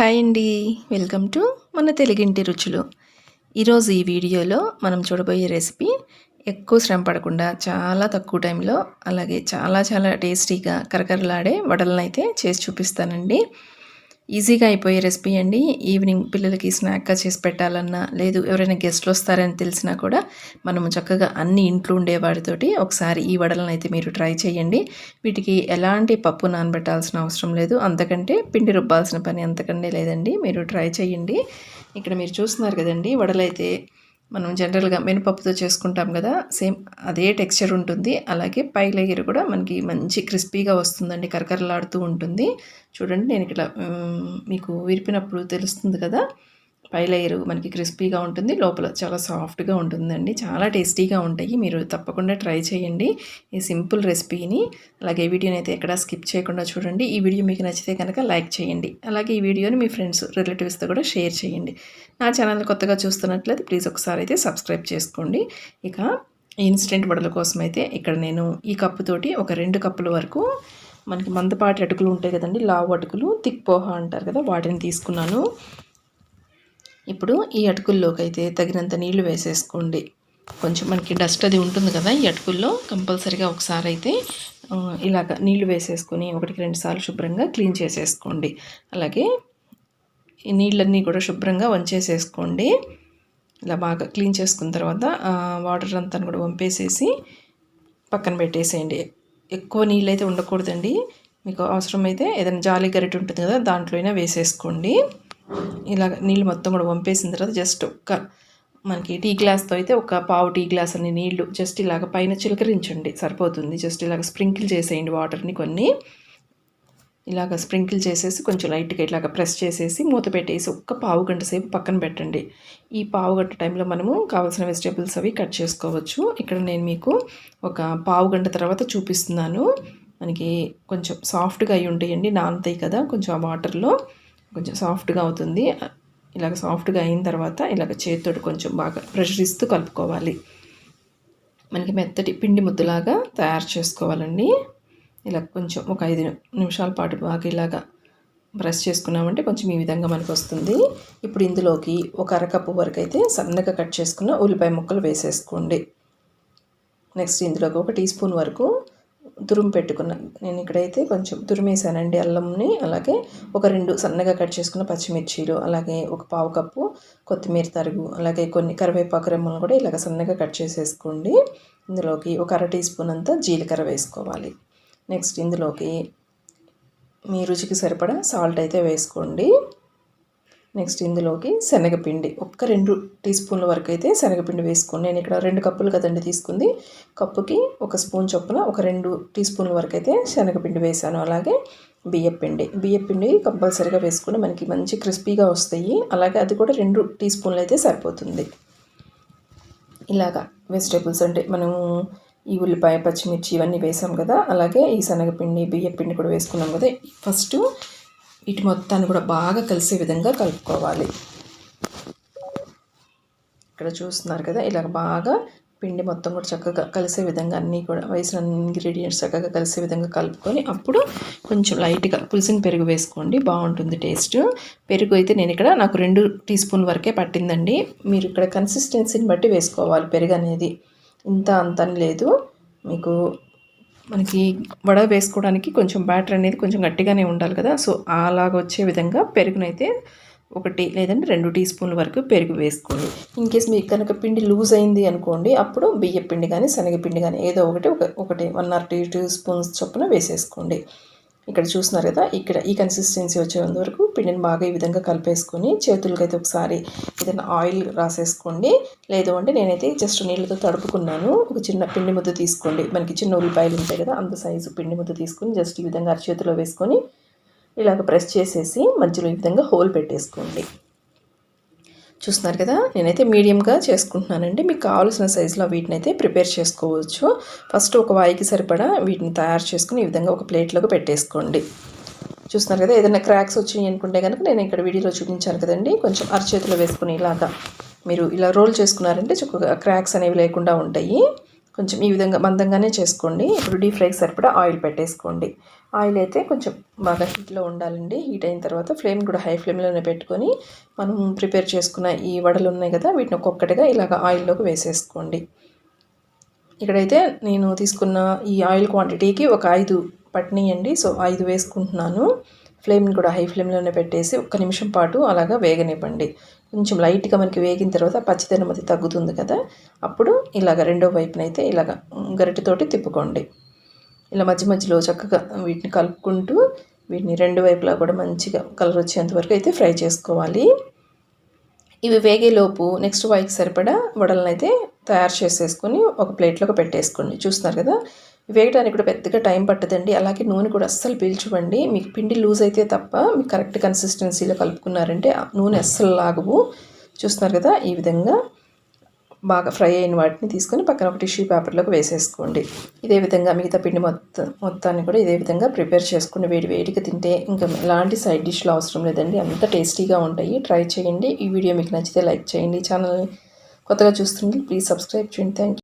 Hi అండి. Welcome to మన తెలుగింటి రుచులు. ఈరోజు ఈ వీడియోలో మనం చూడబోయే రెసిపీ ఎక్కువ శ్రమ పడకుండా చాలా తక్కువ టైంలో అలాగే చాలా చాలా టేస్టీగా కరకరలాడే వడలను అయితే చేసి చూపిస్తానండి. ఈజీగా అయిపోయే రెసిపీ అండి. ఈవినింగ్ పిల్లలకి స్నాక్గా చేసి పెట్టాలన్నా లేదు ఎవరైనా గెస్ట్లు వస్తారని తెలిసినా కూడా మనము చక్కగా అన్ని ఇంట్లో ఉండేవాడితోటి ఒకసారి ఈ వడలను అయితే మీరు ట్రై చేయండి. వీటికి ఎలాంటి పప్పు నానబెట్టాల్సిన అవసరం లేదు. అంతకంటే పిండి రుబ్బాల్సిన పని అంతకంటే లేదండి. మీరు ట్రై చేయండి. ఇక్కడ మీరు చూస్తున్నారు కదండి వడలైతే మనం జనరల్గా మినపప్పుతో చేసుకుంటాం కదా సేమ్ అదే టెక్స్చర్ ఉంటుంది. అలాగే పై లేయర్ కూడా మనకి మంచి క్రిస్పీగా వస్తుందండి కరకరలాడుతూ ఉంటుంది. చూడండి నేను ఇక్కడ మీకు విరిపినప్పుడు తెలుస్తుంది కదా. పై లేయరు మనకి క్రిస్పీగా ఉంటుంది. లోపల చాలా సాఫ్ట్గా ఉంటుందండి. చాలా టేస్టీగా ఉంటాయి. మీరు తప్పకుండా ట్రై చేయండి ఈ సింపుల్ రెసిపీని. అలాగే ఈ వీడియోని అయితే ఎక్కడా స్కిప్ చేయకుండా చూడండి. ఈ వీడియో మీకు నచ్చితే కనుక లైక్ చేయండి. అలాగే ఈ వీడియోని మీ ఫ్రెండ్స్ రిలేటివ్స్తో కూడా షేర్ చేయండి. నా ఛానల్ కొత్తగా చూస్తున్నట్లయితే ప్లీజ్ ఒకసారి అయితే సబ్స్క్రైబ్ చేసుకోండి. ఇక ఇన్స్టెంట్ వడల కోసం అయితే ఇక్కడ నేను ఈ కప్పుతోటి ఒక రెండు కప్పుల వరకు మనకి మందపాటి అటుకులు ఉంటాయి కదండి లావు అటుకులు తిక్పోహ అంటారు కదా వాటిని తీసుకున్నాను. ఇప్పుడు ఈ అటుకుల్లోకి అయితే తగినంత నీళ్ళు వేసేసుకోండి. కొంచెం మనకి డస్ట్ అది ఉంటుంది కదా ఈ అటుకుల్లో కంపల్సరీగా ఒకసారి అయితే ఇలాగ నీళ్ళు వేసేసుకొని ఒకటికి రెండు సార్లు శుభ్రంగా క్లీన్ చేసేసుకోండి. అలాగే ఈ నీళ్ళన్నీ కూడా శుభ్రంగా వంచేసేసుకోండి. ఇలా బాగా క్లీన్ చేసుకున్న తర్వాత వాటర్ అంతా కూడా వంపేసేసి పక్కన పెట్టేసేయండి. ఎక్కువ నీళ్ళు అయితే ఉండకూడదండి. మీకు అవసరమైతే ఏదైనా జాలి గరిటె ఉంటుంది కదా దాంట్లో అయినా వేసేసుకోండి. ఇలాగ నీళ్ళు మొత్తం కూడా వంపేసిన తర్వాత జస్ట్ ఒక్క మనకి టీ గ్లాస్తో అయితే ఒక పావు టీ గ్లాస్ అన్ని నీళ్ళు జస్ట్ ఇలాగ పైన చిలకరించండి సరిపోతుంది. జస్ట్ ఇలాగ స్ప్రింకిల్ చేసేయండి వాటర్ని కొన్ని. ఇలాగ స్ప్రింకిల్ చేసేసి కొంచెం లైట్గా ఇలాగ ప్రెస్ చేసేసి మూత పెట్టేసి ఒక్క పావు గంట సేపు పక్కన పెట్టండి. ఈ పావు గంట టైంలో మనము కావాల్సిన వెజిటేబుల్స్ అవి కట్ చేసుకోవచ్చు. ఇక్కడ నేను మీకు ఒక పావు గంట తర్వాత చూపిస్తున్నాను. మనకి కొంచెం సాఫ్ట్గా అయి ఉంటాయండి నానతాయి కదా కొంచెం ఆ వాటర్లో కొంచెం సాఫ్ట్గా అవుతుంది. ఇలాగ సాఫ్ట్గా అయిన తర్వాత ఇలాగ చేతితో కొంచెం బాగా ప్రెషర్ ఇస్తూ కలుపుకోవాలి. మనకి మెత్తటి పిండి ముద్దలాగా తయారు చేసుకోవాలండి. ఇలా కొంచెం ఒక ఐదు నిమిషాల పాటు బాగా ఇలాగా బ్రష్ చేసుకున్నామంటే కొంచెం ఈ విధంగా మనకు వస్తుంది ఇప్పుడు ఇందులోకి ఒక అరకప్పు వరకు అయితే సన్నగా కట్ చేసుకున్న ఉల్లిపాయ ముక్కలు వేసేసుకోండి. నెక్స్ట్ ఇందులోకి ఒక టీ స్పూన్ వరకు తురుము పెట్టుకున్నాను నేను ఇక్కడైతే కొంచెం తురిమేసానండి అల్లంని. అలాగే ఒక రెండు సన్నగా కట్ చేసుకున్న పచ్చిమిర్చీలు అలాగే ఒక పావు కప్పు కొత్తిమీర తరుగు అలాగే కొన్ని కరివేపాకు రెమ్మలు కూడా ఇలాగ సన్నగా కట్ చేసేసుకోండి. ఇందులోకి ఒక అర టీ స్పూన్ అంతా జీలకర్ర వేసుకోవాలి. నెక్స్ట్ ఇందులోకి మీ రుచికి సరిపడా సాల్ట్ అయితే వేసుకోండి. నెక్స్ట్ ఇందులోకి శనగపిండి. ఒక్క రెండు టీ స్పూన్ల వరకు అయితే శనగపిండి వేసుకుని నేను ఇక్కడ రెండు కప్పులు కదండి తీసుకుంది. కప్పుకి ఒక స్పూన్ చొప్పున ఒక రెండు టీ స్పూన్ల వరకు అయితే శనగపిండి వేసాను. అలాగే బియ్యపిండి బియ్యపిండి కంపల్సరీగా వేసుకుని మనకి మంచి క్రిస్పీగా వస్తాయి. అలాగే అది కూడా రెండు టీ స్పూన్లు అయితే సరిపోతుంది. ఇలాగా వెజిటేబుల్స్ అంటే మనము ఈ ఉల్లిపాయ పచ్చిమిర్చి ఇవన్నీ వేసాం కదా. అలాగే ఈ శనగపిండి బియ్యపిండి కూడా వేసుకున్నాం కదా. ఫస్ట్ ఇటు మొత్తాన్ని కూడా బాగా కలిసే విధంగా కలుపుకోవాలి. ఇక్కడ చూస్తున్నారు కదా ఇలాగ బాగా పిండి మొత్తం కూడా చక్కగా కలిసే విధంగా అన్నీ కూడా వేసిన ఇంగ్రీడియంట్స్ చక్కగా కలిసే విధంగా కలుపుకొని అప్పుడు కొంచెం లైట్గా పులిసిన పెరుగు వేసుకోండి బాగుంటుంది టేస్ట్ పెరుగు అయితే నేను ఇక్కడ నాకు రెండు టీ స్పూన్ వరకే పట్టిందండి. మీరు ఇక్కడ కన్సిస్టెన్సీని బట్టి వేసుకోవాలి పెరుగు అనేది. ఇంత అంత లేదు. మీకు మనకి వడ వేసుకోవడానికి కొంచెం బ్యాటర్ అనేది కొంచెం గట్టిగానే ఉండాలి కదా. సో అలాగ వచ్చే విధంగా పెరుగునైతే ఒకటి లేదంటే రెండు టీ స్పూన్ల వరకు పెరుగు వేసుకోండి. ఇన్ కేస్ మీకు కనుక పిండి లూజ్ అయింది అనుకోండి అప్పుడు బియ్య పిండి కానీ శనగపిండి కానీ ఏదో ఒకటి ఒక ఒకటి one or two teaspoons చొప్పున వేసేసుకోండి. ఇక్కడ చూస్తున్నారు కదా ఇక్కడ ఈ కన్సిస్టెన్సీ వచ్చేంత వరకు పిండిని బాగా ఈ విధంగా కలిపేసుకొని చేతులకి అయితే ఒకసారి ఏదైనా ఆయిల్ రాసేసుకోండి. లేదు అంటే నేనైతే జస్ట్ నీళ్ళతో తడుపుకున్నాను. ఒక చిన్న పిండి ముద్ద తీసుకోండి. మనకి చిన్న ఉల్లిపాయలు ఉంటాయి కదా అంత సైజు పిండి ముద్ద తీసుకొని జస్ట్ ఈ విధంగా అరచేతిలో వేసుకొని ఇలాగ ప్రెస్ చేసేసి మధ్యలో ఈ విధంగా హోల్ పెట్టేసుకోండి. చూస్తున్నారు కదా నేనైతే మీడియంగా చేసుకుంటున్నానండి. మీకు కావాల్సిన సైజులో వీటిని అయితే ప్రిపేర్ చేసుకోవచ్చు. ఫస్ట్ ఒక వాయికి సరిపడా వీటిని తయారు చేసుకుని ఈ విధంగా ఒక ప్లేట్లోకి పెట్టేసుకోండి. చూస్తున్నారు కదా ఏదైనా క్రాక్స్ వచ్చినాయి అనుకుంటే కనుక నేను ఇక్కడ వీడియోలో చూపించాను కదండి. కొంచెం అరచేతిలో వేసుకుని ఇలాగా మీరు ఇలా రోల్ చేసుకున్నారంటే క్రాక్స్ అనేవి లేకుండా ఉంటాయి. కొంచెం ఈ విధంగా మందంగానే చేసుకోండి. ఇప్పుడు డీప్ ఫ్రైకి సరిపడా ఆయిల్ పెట్టేసుకోండి. ఆయిల్ అయితే కొంచెం బాగా హీట్లో ఉండాలండి. హీట్ అయిన తర్వాత ఫ్లేమ్ కూడా హై ఫ్లేమ్లోనే పెట్టుకొని మనం ప్రిపేర్ చేసుకున్న ఈ వడలు ఉన్నాయి కదా వీటిని ఒక్కొక్కటిగా ఇలాగ ఆయిల్లోకి వేసేసుకోండి. ఇక్కడైతే నేను తీసుకున్న ఈ ఆయిల్ క్వాంటిటీకి ఒక ఐదు పట్నీయండి సో ఐదు వేసుకుంటున్నాను. ఫ్లేమ్ని కూడా హై ఫ్లేమ్లోనే పెట్టేసి ఒక్క నిమిషం పాటు అలాగా వేగనివ్వండి. కొంచెం లైట్గా మనకి వేగిన తర్వాత పచ్చిదనం అది తగ్గుతుంది కదా అప్పుడు ఇలాగ రెండో వైపునైతే ఇలాగ గరిటెతోటి తిప్పుకోండి. ఇలా మధ్య మధ్యలో చక్కగా వీటిని కలుపుకుంటూ వీటిని రెండు వైపులా కూడా మంచిగా కలర్ వచ్చేంత వరకు అయితే ఫ్రై చేసుకోవాలి. ఇవి వేగేలోపు నెక్స్ట్ వాయికి సరిపడా వడలను అయితే తయారు చేసేసుకొని ఒక ప్లేట్లోకి పెట్టేసుకోండి. చూస్తున్నారు కదా వేయడానికి కూడా పెద్దగా టైం పట్టదండి. అలాగే నూనె కూడా అస్సలు పీల్చుకోండి మీకు పిండి లూజ్ అయితే తప్ప మీకు కరెక్ట్ కన్సిస్టెన్సీలో కలుపుకున్నారంటే ఆ నూనె అస్సలు లాగవు. చూస్తున్నారు కదా ఈ విధంగా బాగా ఫ్రై అయిన వాటిని తీసుకొని పక్కన ఒక టిష్యూ పేపర్లోకి వేసేసుకోండి. ఇదే విధంగా మిగతా పిండి మొత్తం మొత్తాన్ని కూడా ఇదే విధంగా ప్రిపేర్ చేసుకుని వేడి వేడిగా తింటే ఇంకా ఎలాంటి సైడ్ డిష్లు అవసరం లేదండి. అంత టేస్టీగా ఉంటాయి. ట్రై చేయండి. ఈ వీడియో మీకు నచ్చితే లైక్ చేయండి. ఛానల్ని కొత్తగా చూస్తుంది ప్లీజ్ సబ్స్క్రైబ్ చేయండి. థ్యాంక్